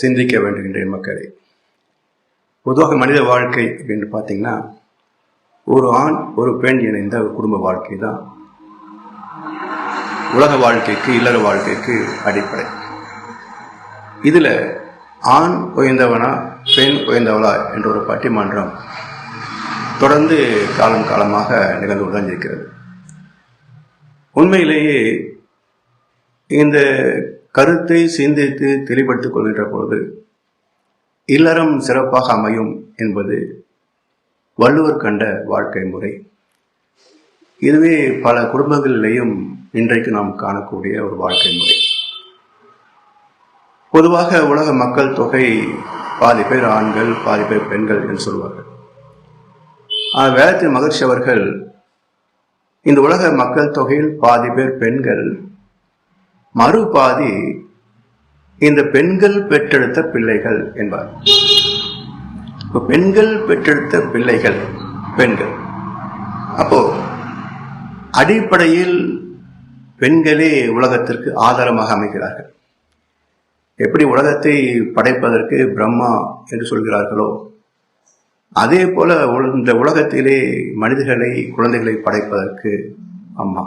சிந்திக்க வேண்டுகின்றேன் மக்களை. பொதுவாக மனித வாழ்க்கை அப்படின்னு பார்த்தீங்கன்னா ஒரு ஆண் ஒரு பெண் இணைந்த ஒரு குடும்ப வாழ்க்கை தான். உலக வாழ்க்கைக்கு இல்லற வாழ்க்கைக்கு அடிப்படை. இதில் ஆண் உயர்ந்தவனா பெண் உயர்ந்தவளா என்ற ஒரு பட்டிமன்றம் தொடர்ந்து காலம் காலமாக நிகழ்ந்து கொண்டுதான் இருக்கிறது. உண்மையிலேயே இந்த கருத்தை சிந்தித்து தெளிவுபடுத்திக் கொள்கின்ற பொழுது இல்லறம் சிறப்பாக அமையும் என்பது வள்ளுவர் கண்ட வாழ்க்கை முறை. இதுவே பல குடும்பங்களிலேயும் இன்றைக்கு நாம் காணக்கூடிய ஒரு வாழ்க்கை முறை. பொதுவாக உலக மக்கள் தொகை பாதி பேர் ஆண்கள் பாதி பேர் பெண்கள் என்று சொல்வார்கள். ஆனால் வேதத்தின் மகிழ்ச்சி அவர்கள் இந்த உலக மக்கள் தொகையில் பாதி பேர் பெண்கள் மறுபாதி இந்த பெண்கள் பெற்றெடுத்த பிள்ளைகள் என்பார். இப்போ பெண்கள் பெற்றெடுத்த பிள்ளைகள் பெண்கள். அப்போ அடிப்படையில் பெண்களே உலகத்திற்கு ஆதாரமாக அமைகிறார்கள். எப்படி உலகத்தை படைப்பதற்கு பிரம்மா என்று சொல்கிறார்களோ அதே போல இந்த உலகத்திலே மனிதர்களை குழந்தைகளை படைப்பதற்கு அம்மா.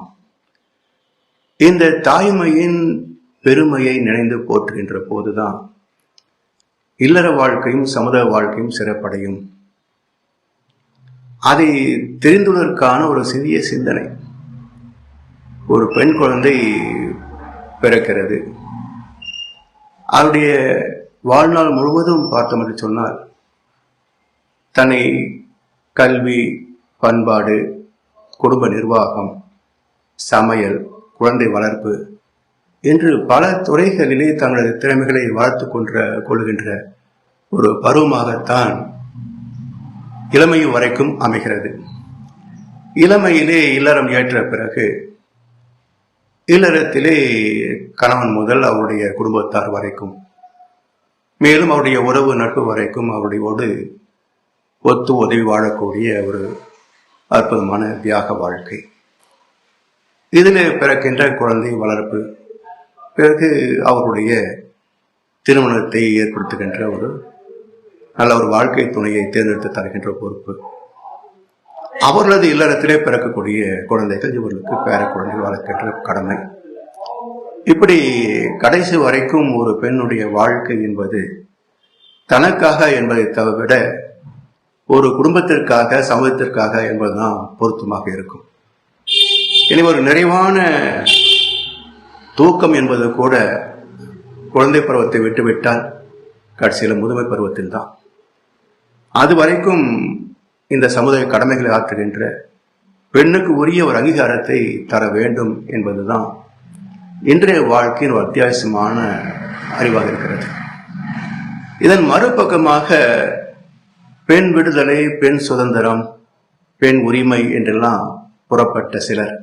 இந்த தாய்மையின் பெருமையை நினைந்து போற்றுகின்ற போதுதான் இல்லற வாழ்க்கையும் சமுதாய வாழ்க்கையும் சிறப்படையும். அதை தெரிந்துள்ளதற்கான ஒரு சிறிய சிந்தனை. ஒரு பெண் குழந்தை பிறக்கிறது. அவருடைய வாழ்நாள் முழுவதும் பார்த்தோம் என்று சொன்னால் தன்னை கல்வி பண்பாடு குடும்ப நிர்வாகம் சமையல் குழந்தை வளர்ப்பு என்று பல துறைகளிலே தங்களது திறமைகளை வளர்த்து கொன்ற கொள்கின்ற ஒரு பருவமாகத்தான் இளமை வரைக்கும் அமைகிறது. இளமையிலே இல்லறம் ஏற்ற பிறகு இல்லறத்திலே கணவன் முதல் அவருடைய குடும்பத்தார் வரைக்கும் மேலும் அவருடைய உறவு நட்பு வரைக்கும் அவருடையோடு ஒத்து உதவி வாழக்கூடிய ஒரு அற்புதமான தியாக வாழ்க்கை. இதில் பிறக்கின்ற குழந்தை வளர்ப்பு பிறகு அவருடைய திருமணத்தை ஏற்படுத்துகின்ற ஒரு நல்ல ஒரு வாழ்க்கை துணையை தேர்ந்தெடுத்து தருகின்ற பொறுப்பு. அவர்களது இல்லறத்திலே பிறக்கக்கூடிய குழந்தைகள் இவர்களுக்கு பேர குழந்தை வளர்க்கின்ற கடமை. இப்படி கடைசி வரைக்கும் ஒரு பெண்ணுடைய வாழ்க்கை என்பது தனக்காக என்பதை தவிர ஒரு குடும்பத்திற்காக சமூகத்திற்காக என்பதுதான் பொருத்தமாக இருக்கும். இனி ஒரு நிறைவான தூக்கம் என்பது கூட குழந்தை பருவத்தை விட்டுவிட்டால் கடைசியில் முதுமை பருவத்தில் தான் அது வரைக்கும் இந்த சமுதாய கடமைகளை ஆற்றுகின்ற பெண்ணுக்கு உரிய ஒரு அங்கீகாரத்தை தர வேண்டும் என்பதுதான் இன்றைய வாழ்க்கையின் ஒரு அத்தியாவசியமான அறிவாக இருக்கிறது. இதன் மறுபக்கமாக பெண் விடுதலை பெண் சுதந்திரம் பெண் உரிமை என்றெல்லாம் புறப்பட்ட சிலர்.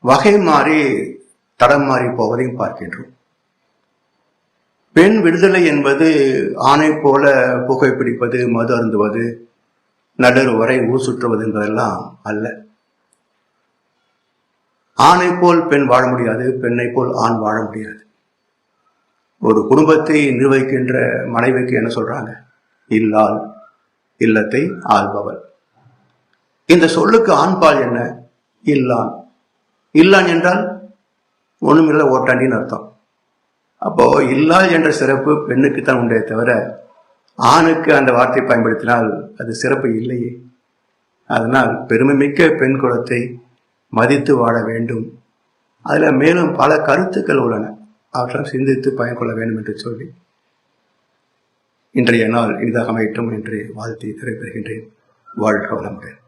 வகை மாறி தடம் மாறி போவதையும் பார்க்கின்றோம். பெண் விடுதலை என்பது ஆணை போல புகைப்பிடிப்பது மது அருந்துவது நடு வரை ஊர் சுற்றுவது என்பதெல்லாம் அல்ல. ஆணை போல் பெண் வாழ முடியாது பெண்ணை போல் ஆண் வாழ முடியாது. ஒரு குடும்பத்தை நிர்வகிக்கின்ற மனைவிக்கு என்ன சொல்றாங்க? இல்லால் இல்லத்தை ஆள்பவள். இந்த சொல்லுக்கு ஆண்பால் என்ன? இல்லான். இல்லான் என்றால் ஒன்றுமில்லை ஓட்டாண்டின்னு அர்த்தம். அப்போ இல்லா என்ற சிறப்பு பெண்ணுக்கு தான் உண்டே தவிர ஆணுக்கு அந்த வார்த்தை பயன்படுத்தினால் அது சிறப்பு இல்லையே. அதனால் பெருமைமிக்க பெண் குலத்தை மதித்து வாழ வேண்டும். அதில் மேலும் பல கருத்துக்கள் உள்ளன. அவற்றை சிந்தித்து பயன் கொள்ள வேண்டும் என்று சொல்லி இன்றைய நாள் இனிதாக அமையட்டும் என்று வாழ்த்தி திரைப்பெறுகின்றேன் வாழ்க வளமுடன்.